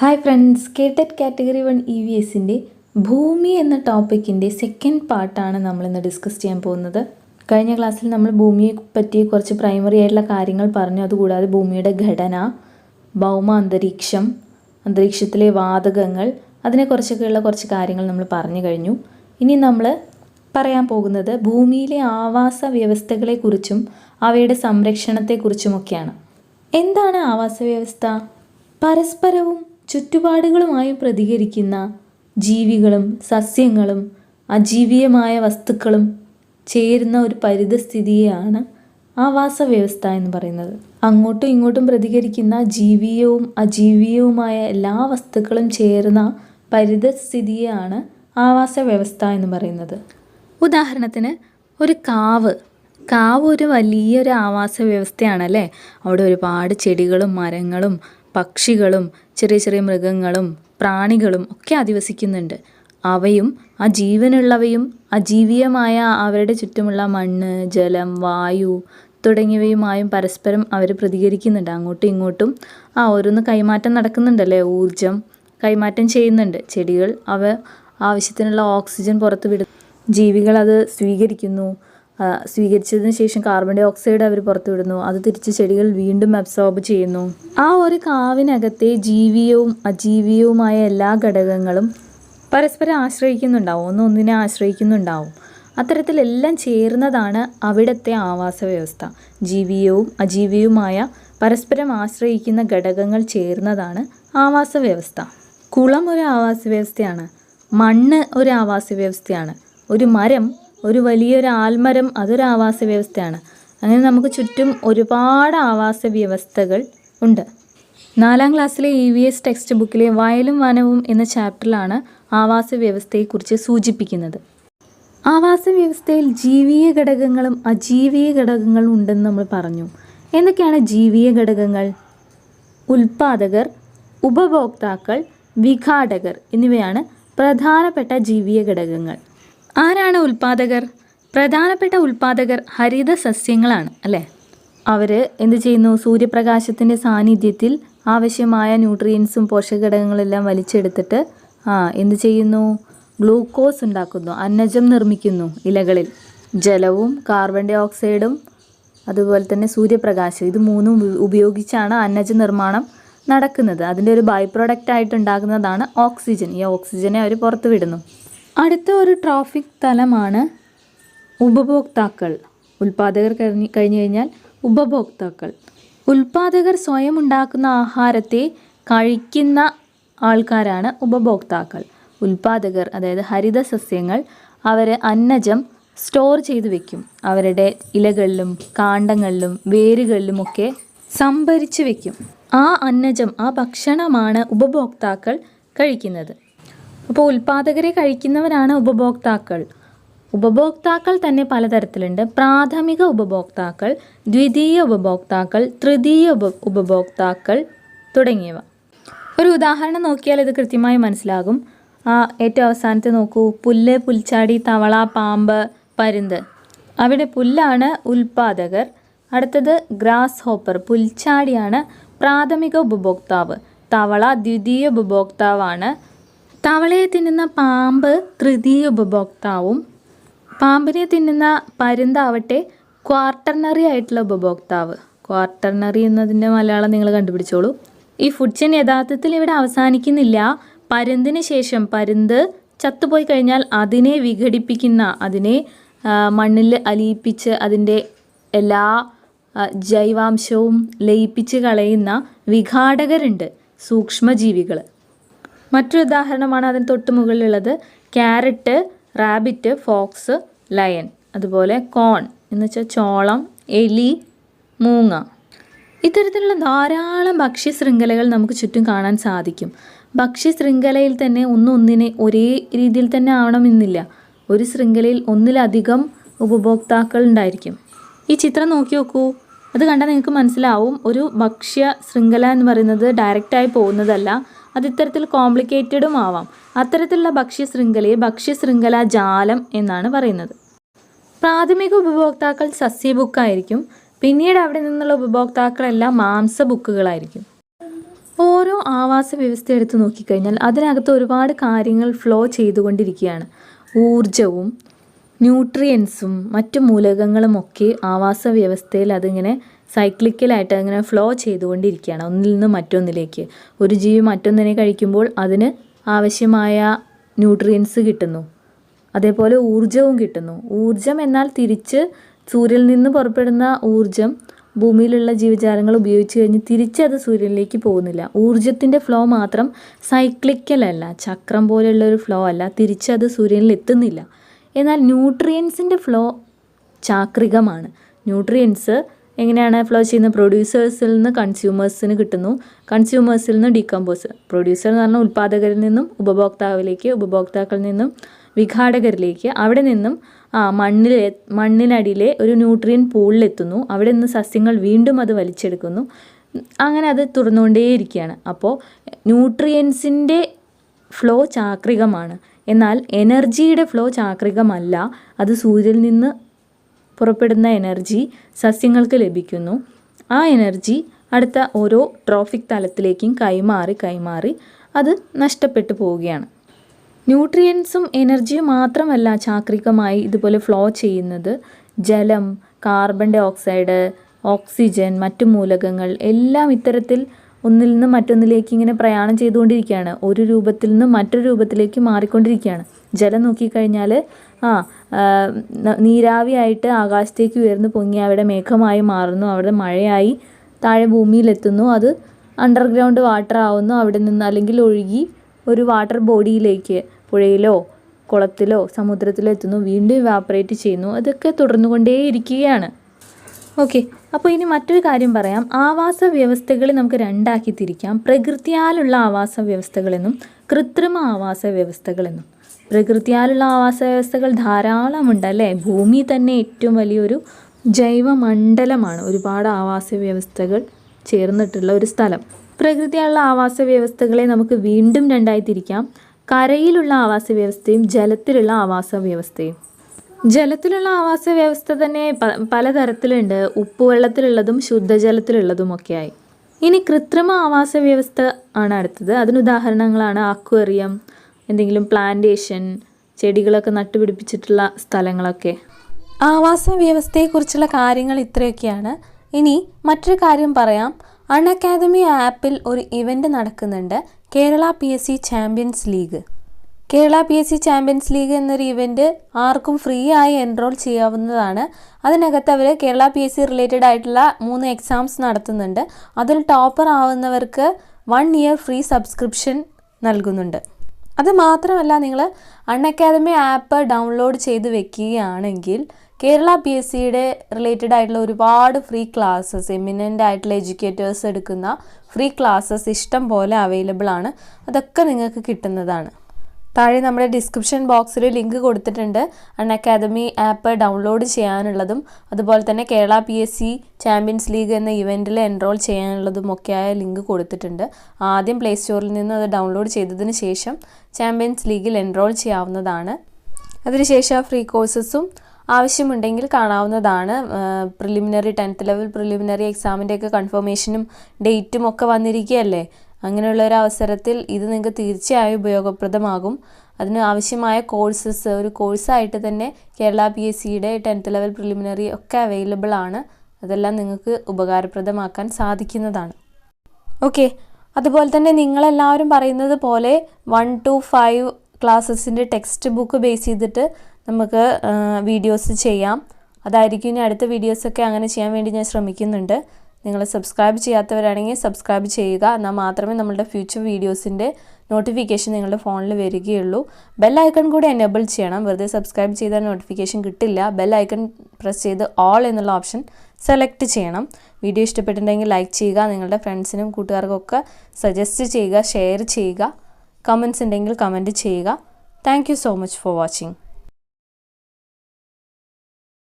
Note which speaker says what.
Speaker 1: Hi friends കേട്ടറ്റ് category one E V എസിന്റെ ഭൂമി എന്ന ടോപ്പിക്കിന്റെ സെക്കൻഡ് പാർട്ടാണ് നമ്മളിന്ന് ഡിസ്കസ് ചെയ്യാൻ പോകുന്നത്. കഴിഞ്ഞ ക്ലാസ്സിൽ നമ്മൾ ഭൂമിയെ പറ്റി കുറച്ച് പ്രൈമറി ആയിട്ടുള്ള കാര്യങ്ങൾ പറഞ്ഞു. അതുകൂടാതെ ഭൂമിയുടെ ഘടന ഭൗമ അന്തരീക്ഷം അന്തരീക്ഷത്തിലെ വാതകങ്ങൾ അതിനെക്കുറിച്ചൊക്കെയുള്ള കുറച്ച് കാര്യങ്ങൾ നമ്മൾ പറഞ്ഞു കഴിഞ്ഞു. ഇനി നമ്മൾ പറയാൻ പോകുന്നത് ഭൂമിയിലെ ആവാസ വ്യവസ്ഥകളെക്കുറിച്ചും അവയുടെ സംരക്ഷണത്തെക്കുറിച്ചുമൊക്കെയാണ് എന്താണ് ആവാസ വ്യവസ്ഥ? പരസ്പരവും ചുറ്റുപാടുകളുമായും പ്രതികരിക്കുന്ന ജീവികളും സസ്യങ്ങളും അജീവീയമായ വസ്തുക്കളും ചേരുന്ന ഒരു പരിതസ്ഥിതിയെയാണ് ആവാസ വ്യവസ്ഥ എന്ന് പറയുന്നത്. അങ്ങോട്ടും ഇങ്ങോട്ടും പ്രതികരിക്കുന്ന ജീവീയവും അജീവീയവുമായ എല്ലാ വസ്തുക്കളും ചേർന്ന പരിതസ്ഥിതിയെയാണ് ആവാസ വ്യവസ്ഥ എന്ന് പറയുന്നത്. ഉദാഹരണത്തിന് ഒരു കാവ്. കാവ് ഒരു വലിയൊരു ആവാസ വ്യവസ്ഥയാണല്ലേ അവിടെ ഒരുപാട് ചെടികളും മരങ്ങളും പക്ഷികളും ചെറിയ ചെറിയ മൃഗങ്ങളും പ്രാണികളും ഒക്കെ അധിവസിക്കുന്നുണ്ട്. അവയും ആ ജീവനുള്ളവയും അജീവിയമായ അവരുടെ ചുറ്റുമുള്ള മണ്ണ് ജലം വായു തുടങ്ങിയവയുമായും പരസ്പരം അവർ പ്രതികരിക്കുന്നുണ്ട്. അങ്ങോട്ടും ഇങ്ങോട്ടും ആ ഓരോന്ന് കൈമാറ്റം നടക്കുന്നുണ്ടല്ലേ? ഊർജം കൈമാറ്റം ചെയ്യുന്നുണ്ട്. ചെടികൾ അവ ആവശ്യത്തിനുള്ള ഓക്സിജൻ പുറത്തുവിടുന്നു. വിടും ജീവികൾ അത് സ്വീകരിക്കുന്നു. സ്വീകരിച്ചതിന് ശേഷം കാർബൺ ഡൈ ഓക്സൈഡ് അവർ പുറത്തുവിടുന്നു. അത് തിരിച്ച് ചെടികൾ വീണ്ടും അബ്സോർബ് ചെയ്യുന്നു. ആ ഒരു കാവിനകത്തെ ജീവിയവും അജീവിയവുമായ എല്ലാ ഘടകങ്ങളും പരസ്പരം ആശ്രയിക്കുന്നുണ്ടാവും. ഒന്നൊന്നിനെ ആശ്രയിക്കുന്നുണ്ടാവും. അത്തരത്തിലെല്ലാം ചേർന്നതാണ് അവിടുത്തെ ആവാസ വ്യവസ്ഥ. ജീവിയവും അജീവിയവുമായ പരസ്പരം ആശ്രയിക്കുന്ന ഘടകങ്ങൾ ചേർന്നതാണ് ആവാസ വ്യവസ്ഥ. കുളം ഒരു ആവാസ വ്യവസ്ഥയാണ്. മണ്ണ് ഒരു ആവാസ വ്യവസ്ഥയാണ്. ഒരു മരം ഒരു വലിയൊരു ആൽമരം അതൊരു ആവാസ വ്യവസ്ഥയാണ്. അങ്ങനെ നമുക്ക് ചുറ്റും ഒരുപാട് ആവാസ വ്യവസ്ഥകൾ ഉണ്ട്. നാലാം ക്ലാസ്സിലെ ഇ വി എസ് ടെക്സ്റ്റ് ബുക്കിലെ വയലും വനവും എന്ന ചാപ്റ്ററിലാണ് ആവാസ വ്യവസ്ഥയെക്കുറിച്ച് സൂചിപ്പിക്കുന്നത്. ആവാസ വ്യവസ്ഥയിൽ ജീവീയ ഘടകങ്ങളും അജീവീയ ഘടകങ്ങളും ഉണ്ടെന്ന് നമ്മൾ പറഞ്ഞു. എന്തൊക്കെയാണ് ജീവീയ ഘടകങ്ങൾ? ഉൽപാദകർ ഉപഭോക്താക്കൾ വിഘാടകർ എന്നിവയാണ് പ്രധാനപ്പെട്ട ജീവീയ ഘടകങ്ങൾ. ആരാണ് ഉൽപാദകർ? പ്രധാനപ്പെട്ട ഉൽപാദകർ ഹരിത സസ്യങ്ങളാണ് അല്ലേ? അവർ എന്ത് ചെയ്യുന്നു? സൂര്യപ്രകാശത്തിന്റെ സാന്നിധ്യത്തിൽ ആവശ്യമായ ന്യൂട്രിയൻസും പോഷകഘടകങ്ങളെല്ലാം വലിച്ചെടുത്തിട്ട് ആ എന്ത് ചെയ്യുന്നു? ഗ്ലൂക്കോസ് ഉണ്ടാക്കുന്നു അന്നജം നിർമ്മിക്കുന്നു ഇലകളിൽ. ജലവും കാർബൺ ഡൈ ഓക്സൈഡും അതുപോലെ തന്നെ സൂര്യപ്രകാശം ഇത് മൂന്നും ഉപയോഗിച്ചാണ് അന്നജ നിർമ്മാണം നടക്കുന്നത്. അതിന്റെ ഒരു ബൈ പ്രൊഡക്റ്റ് ആയിട്ട് ഉണ്ടാകുന്നതാണ് ഓക്സിജൻ. ഈ ഓക്സിജനെ അവർ പുറത്തു വിടുന്നു അടുത്ത ഒരു ട്രാഫിക് തലമാണ് ഉപഭോക്താക്കൾ. ഉൽപാദകർ കഴിഞ്ഞ് കഴിഞ്ഞു കഴിഞ്ഞാൽ ഉപഭോക്താക്കൾ. ഉൽപാദകർ സ്വയം ഉണ്ടാക്കുന്ന ആഹാരത്തെ കഴിക്കുന്ന ആൾക്കാരാണ് ഉപഭോക്താക്കൾ. ഉൽപാദകർ അതായത് ഹരിത സസ്യങ്ങൾ അവർ അന്നജം സ്റ്റോർ ചെയ്ത് വെക്കും. അവരുടെ ഇലകളിലും കാണ്ടങ്ങളിലും വേരുകളിലുമൊക്കെ സംഭരിച്ചു വെക്കും. ആ അന്നജം ആ ഭക്ഷണമാണ് ഉപഭോക്താക്കൾ കഴിക്കുന്നത്. അപ്പോൾ ഉൽപാദകരെ കഴിക്കുന്നവരാണ് ഉപഭോക്താക്കൾ. ഉപഭോക്താക്കൾ തന്നെ പലതരത്തിലുണ്ട്. പ്രാഥമിക ഉപഭോക്താക്കൾ ദ്വിതീയ ഉപഭോക്താക്കൾ തൃതീയ ഉപ ഉപഭോക്താക്കൾ തുടങ്ങിയവ. ഒരു ഉദാഹരണം നോക്കിയാൽ ഇത് കൃത്യമായി മനസ്സിലാകും. ആ ഏറ്റവും അവസാനത്തെ നോക്കൂ. പുല്ല് പുൽച്ചാടി തവള പാമ്പ് പരുന്ത്. അവിടെ പുല്ലാണ് ഉൽപാദകർ. അടുത്തത് ഗ്രാസ് ഹോപ്പർ പുൽച്ചാടിയാണ് പ്രാഥമിക ഉപഭോക്താവ്. തവള ദ്വിതീയ ഉപഭോക്താവാണ്. തവളയെ തിന്നുന്ന പാമ്പ് തൃതീയ ഉപഭോക്താവും പാമ്പിനെ തിന്നുന്ന പരുന്താവട്ടെ ക്വാർട്ടർണറി ആയിട്ടുള്ള ഉപഭോക്താവ്. ക്വാർട്ടർണറി എന്നതിന്റെ മലയാളം നിങ്ങൾ കണ്ടുപിടിച്ചോളൂ. ഈ ഫുഡ് ചെയിൻ യഥാർത്ഥത്തിൽ ഇവിടെ അവസാനിക്കുന്നില്ല. പരുന്തിന് ശേഷം പരുന്ത് ചത്തുപോയി കഴിഞ്ഞാൽ അതിനെ വിഘടിപ്പിക്കുന്ന അതിനെ മണ്ണിൽ അലിയിപ്പിച്ച് അതിന്റെ എല്ലാ ജൈവാംശവും ലയിപ്പിച്ച് കളയുന്ന വിഘാടകരുണ്ട്. സൂക്ഷ്മജീവികൾ മറ്റൊരു ഉദാഹരണമാണ് അതിന് തൊട്ട് മുകളിലുള്ളത്. Carrot rabbit fox lion. അതുപോലെ കോൺ എന്ന് വെച്ചാൽ ചോളം എലി മൂങ്ങ. ഇത്തരത്തിലുള്ള ധാരാളം ഭക്ഷ്യ ശൃംഖലകൾ നമുക്ക് ചുറ്റും കാണാൻ സാധിക്കും. ഭക്ഷ്യ ശൃംഖലയിൽ തന്നെ ഒന്നൊന്നിനെ ഒരേ രീതിയിൽ തന്നെ ആവണമെന്നില്ല. ഒരു ശൃംഖലയിൽ ഒന്നിലധികം ഉപഭോക്താക്കൾ ഉണ്ടായിരിക്കും. ഈ ചിത്രം നോക്കി നോക്കൂ. അത് കണ്ടാൽ നിങ്ങൾക്ക് മനസ്സിലാവും. ഒരു ഭക്ഷ്യ ശൃംഖല എന്ന് പറയുന്നത് ഡയറക്റ്റായി പോകുന്നതല്ല. അത് ഇത്തരത്തിൽ കോംപ്ലിക്കേറ്റഡും ആവാം. അത്തരത്തിലുള്ള ഭക്ഷ്യ ശൃംഖലയെ ഭക്ഷ്യ ശൃംഖല ജാലം എന്നാണ് പറയുന്നത്. പ്രാഥമിക ഉപഭോക്താക്കൾ സസ്യ ബുക്കായിരിക്കും. പിന്നീട് അവിടെ നിന്നുള്ള ഉപഭോക്താക്കളെല്ലാം മാംസ ബുക്കുകളായിരിക്കും. ഓരോ ആവാസ വ്യവസ്ഥ എടുത്ത് നോക്കിക്കഴിഞ്ഞാൽ അതിനകത്ത് ഒരുപാട് കാര്യങ്ങൾ ഫ്ലോ ചെയ്തുകൊണ്ടിരിക്കുകയാണ്. ഊർജവും ന്യൂട്രിയൻസും മറ്റു മൂലകങ്ങളും ഒക്കെ ആവാസ വ്യവസ്ഥയിൽ അതിങ്ങനെ സൈക്ലിക്കലായിട്ട് അങ്ങനെ ഫ്ലോ ചെയ്തുകൊണ്ടിരിക്കുകയാണ്. ഒന്നിൽ നിന്ന് മറ്റൊന്നിലേക്ക്. ഒരു ജീവി മറ്റൊന്നിനെ കഴിക്കുമ്പോൾ അതിന് ആവശ്യമായ ന്യൂട്രിയൻസ് കിട്ടുന്നു. അതേപോലെ ഊർജവും കിട്ടുന്നു. ഊർജം എന്നാൽ തിരിച്ച് സൂര്യനിൽ നിന്ന് പുറപ്പെടുന്ന ഊർജം ഭൂമിയിലുള്ള ജീവജാലങ്ങൾ ഉപയോഗിച്ച് കഴിഞ്ഞ് തിരിച്ചത് സൂര്യനിലേക്ക് പോകുന്നില്ല. ഊർജത്തിന്റെ ഫ്ലോ മാത്രം സൈക്ലിക്കലല്ല ചക്രം പോലെയുള്ള ഒരു ഫ്ലോ അല്ല. തിരിച്ചത് സൂര്യനിൽ എത്തുന്നില്ല. എന്നാൽ ന്യൂട്രിയൻസിന്റെ ഫ്ലോ ചാക്രികമാണ്. ന്യൂട്രിയൻസ് എങ്ങനെയാണ് ഫ്ലോ ചെയ്യുന്നത്? പ്രൊഡ്യൂസേഴ്സിൽ നിന്ന് കൺസ്യൂമേഴ്സിന് കിട്ടുന്നു. കൺസ്യൂമേഴ്സിൽ നിന്ന് ഡീകമ്പോസ് പ്രൊഡ്യൂസർ എന്ന് പറഞ്ഞാൽ ഉൽപ്പാദകരിൽ നിന്നും ഉപഭോക്താവിലേക്ക് ഉപഭോക്താക്കളിൽ നിന്നും വിഘാടകരിലേക്ക് അവിടെ നിന്നും ആ മണ്ണിൽ മണ്ണിനടിയിലെ ഒരു ന്യൂട്രിയൻ പൂളിലെത്തുന്നു അവിടെ നിന്ന് സസ്യങ്ങൾ വീണ്ടും അത് വലിച്ചെടുക്കുന്നു. അങ്ങനെ അത് തുറന്നുകൊണ്ടേയിരിക്കുകയാണ്. അപ്പോൾ ന്യൂട്രിയൻസിന്റെ ഫ്ലോ ചാക്രികമാണ്. എന്നാൽ എനർജിയുടെ ഫ്ലോ ചാക്രികമല്ല. അത് സൂര്യനിൽ നിന്ന് പുറപ്പെടുന്ന എനർജി സസ്യങ്ങൾക്ക് ലഭിക്കുന്നു. ആ എനർജി അടുത്ത ഓരോ ട്രോഫിക് തലത്തിലേക്കും കൈമാറി കൈമാറി അത് നഷ്ടപ്പെട്ടു പോവുകയാണ്. ന്യൂട്രിയൻസും എനർജിയും മാത്രമല്ല ചാക്രികമായി ഇതുപോലെ ഫ്ലോ ചെയ്യുന്നത്. ജലം കാർബൺ ഡൈ ഓക്സൈഡ് ഓക്സിജൻ മറ്റു മൂലകങ്ങൾ എല്ലാം ഇത്തരത്തിൽ ഒന്നിൽ നിന്ന് മറ്റൊന്നിലേക്ക് ഇങ്ങനെ പ്രയാണം ചെയ്തുകൊണ്ടിരിക്കുകയാണ്. ഒരു രൂപത്തിൽ നിന്ന് മറ്റൊരു രൂപത്തിലേക്ക് മാറിക്കൊണ്ടിരിക്കുകയാണ്. ജലം നോക്കിക്കഴിഞ്ഞാൽ ആ നീരാവിയായിട്ട് ആകാശത്തേക്ക് ഉയർന്നു പൊങ്ങി അവിടെ മേഘമായി മാറുന്നു. അവിടെ മഴയായി താഴെ ഭൂമിയിലെത്തുന്നു. അത് അണ്ടർഗ്രൗണ്ട് വാട്ടർ ആവുന്നു. അവിടെ നിന്ന് അല്ലെങ്കിൽ ഒഴുകി ഒരു വാട്ടർ ബോഡിയിലേക്ക് പുഴയിലോ കുളത്തിലോ സമുദ്രത്തിലോ എത്തുന്നു. വീണ്ടും ഇവാപ്പറേറ്റ് ചെയ്യുന്നു. അതൊക്കെ തുടർന്നു തുടർന്നുകൊണ്ടേയിരിക്കുകയാണ്. ഓക്കെ അപ്പോൾ ഇനി മറ്റൊരു കാര്യം പറയാം. ആവാസ വ്യവസ്ഥകളെ നമുക്ക് രണ്ടാക്കി തിരിക്കാം. പ്രകൃതിയാലുള്ള ആവാസ വ്യവസ്ഥകളെന്നും കൃത്രിമ ആവാസ വ്യവസ്ഥകളെന്നും. പ്രകൃതിയാലുള്ള ആവാസ വ്യവസ്ഥകൾ ധാരാളമുണ്ട് അല്ലേ ഭൂമി തന്നെ ഏറ്റവും വലിയൊരു ജൈവമണ്ഡലമാണ്. ഒരുപാട് ആവാസ വ്യവസ്ഥകൾ ചേർന്നിട്ടുള്ള ഒരു സ്ഥലം. പ്രകൃതിയാലുള്ള ആവാസ വ്യവസ്ഥകളെ നമുക്ക് വീണ്ടും രണ്ടായി തിരിക്കാം. കരയിലുള്ള ആവാസ വ്യവസ്ഥയും ജലത്തിലുള്ള ആവാസ വ്യവസ്ഥയും ജലത്തിലുള്ള ആവാസ വ്യവസ്ഥ തന്നെ പലതരത്തിലുണ്ട്. ഉപ്പുവെള്ളത്തിലുള്ളതും ശുദ്ധജലത്തിലുള്ളതും ഒക്കെയായി ഇനി കൃത്രിമ ആവാസ വ്യവസ്ഥ ആണ് അടുത്തത്. അതിന് ഉദാഹരണങ്ങളാണ് അക്വേറിയം എന്തെങ്കിലും പ്ലാന്റേഷൻ ചെടികളൊക്കെ നട്ടുപിടിപ്പിച്ചിട്ടുള്ള സ്ഥലങ്ങളൊക്കെ. ആവാസ വ്യവസ്ഥയെക്കുറിച്ചുള്ള കാര്യങ്ങൾ ഇത്രയൊക്കെയാണ്. ഇനി മറ്റൊരു കാര്യം പറയാം. അൺ അക്കാദമി ആപ്പിൽ ഒരു ഇവന്റ് നടക്കുന്നുണ്ട്. Kerala P S C champions league Kerala P S C champions league എന്നൊരു ഇവന്റ് ആർക്കും ഫ്രീ ആയി എൻറോൾ ചെയ്യാവുന്നതാണ്. അതിനകത്ത് അവർ Kerala P S C related ആയിട്ടുള്ള മൂന്ന് എക്സാംസ് നടത്തുന്നുണ്ട്. അതിൽ ടോപ്പർ ആവുന്നവർക്ക് വൺ ഇയർ ഫ്രീ സബ്സ്ക്രിപ്ഷൻ നൽകുന്നുണ്ട്. അത് മാത്രമല്ല നിങ്ങൾ അൺ അക്കാദമി ആപ്പ് ഡൗൺലോഡ് ചെയ്ത് വെക്കുകയാണെങ്കിൽ കേരള പി എസ് സിയുടെ റിലേറ്റഡ് ആയിട്ടുള്ള ഒരുപാട് ഫ്രീ ക്ലാസ്സസ് എമിനന്റ് ആയിട്ടുള്ള എഡ്യൂക്കേറ്റേഴ്സ് എടുക്കുന്ന ഫ്രീ ക്ലാസ്സസ് ഇഷ്ടം പോലെ അവൈലബിൾ ആണ്. അതൊക്കെ നിങ്ങൾക്ക് കിട്ടുന്നതാണ്. താഴെ നമ്മുടെ ഡിസ്ക്രിപ്ഷൻ ബോക്സിൽ ലിങ്ക് കൊടുത്തിട്ടുണ്ട്. അൺ അക്കാദമി ആപ്പ് ഡൗൺലോഡ് ചെയ്യാനുള്ളതും അതുപോലെ തന്നെ Kerala P S C champions league എന്ന ഇവന്റിൽ എൻറോൾ ചെയ്യാനുള്ളതും ഒക്കെയായ ലിങ്ക് കൊടുത്തിട്ടുണ്ട്. ആദ്യം പ്ലേ സ്റ്റോറിൽ നിന്ന് അത് ഡൗൺലോഡ് ചെയ്തതിന് ശേഷം ചാമ്പ്യൻസ് ലീഗിൽ എൻറോൾ ചെയ്യാവുന്നതാണ്. അതിനുശേഷം ഫ്രീ കോഴ്സസും ആവശ്യമുണ്ടെങ്കിൽ കാണാവുന്നതാണ്. പ്രിലിമിനറി ടെൻത്ത് ലെവൽ പ്രിലിമിനറി എക്സാമിന്റെയൊക്കെ കൺഫർമേഷനും ഡേറ്റും ഒക്കെ വന്നിരിക്കുകയല്ലേ? അങ്ങനെയുള്ള ഒരു അവസരത്തിൽ ഇത് നിങ്ങൾക്ക് തീർച്ചയായും ഉപയോഗപ്രദമാകും. അതിന് ആവശ്യമായ കോഴ്സസ് ഒരു കോഴ്സായിട്ട് തന്നെ കേരള പി എസ് സിയുടെ ടെൻത്ത് ലെവൽ പ്രിലിമിനറി ഒക്കെ അവൈലബിൾ ആണ്. അതെല്ലാം നിങ്ങൾക്ക് ഉപകാരപ്രദമാക്കാൻ സാധിക്കുന്നതാണ്. ഓക്കെ അതുപോലെ തന്നെ നിങ്ങളെല്ലാവരും പറയുന്നത് പോലെ വൺ ടു ഫൈവ് ക്ലാസ്സസിന്റെ ടെക്സ്റ്റ് ബുക്ക് ബേസ് ചെയ്തിട്ട് നമുക്ക് വീഡിയോസ് ചെയ്യാം. അതായിരിക്കും ഇനി അടുത്ത വീഡിയോസൊക്കെ അങ്ങനെ ചെയ്യാൻ വേണ്ടി ഞാൻ ശ്രമിക്കുന്നുണ്ട്. നിങ്ങൾ സബ്സ്ക്രൈബ് ചെയ്യാത്തവരാണെങ്കിൽ സബ്സ്ക്രൈബ് ചെയ്യുക. എന്നാൽ മാത്രമേ നമ്മളുടെ ഫ്യൂച്ചർ വീഡിയോസിന്റെ നോട്ടിഫിക്കേഷൻ നിങ്ങളുടെ ഫോണിൽ വരികയുള്ളൂ. ബെൽ ഐക്കൺ കൂടി എനേബിൾ ചെയ്യണം. വെറുതെ സബ്സ്ക്രൈബ് ചെയ്താൽ നോട്ടിഫിക്കേഷൻ കിട്ടില്ല. ബെൽ ഐക്കൺ പ്രസ് ചെയ്ത് ഓൾ എന്നുള്ള ഓപ്ഷൻ സെലക്ട് ചെയ്യണം. വീഡിയോ ഇഷ്ടപ്പെട്ടിട്ടുണ്ടെങ്കിൽ ലൈക്ക് ചെയ്യുക. നിങ്ങളുടെ ഫ്രണ്ട്സിനും കൂട്ടുകാർക്കൊക്കെ സജസ്റ്റ് ചെയ്യുക. ഷെയർ ചെയ്യുക. കമൻസ് ഉണ്ടെങ്കിൽ കമന്റ് ചെയ്യുക. Thank so much for watching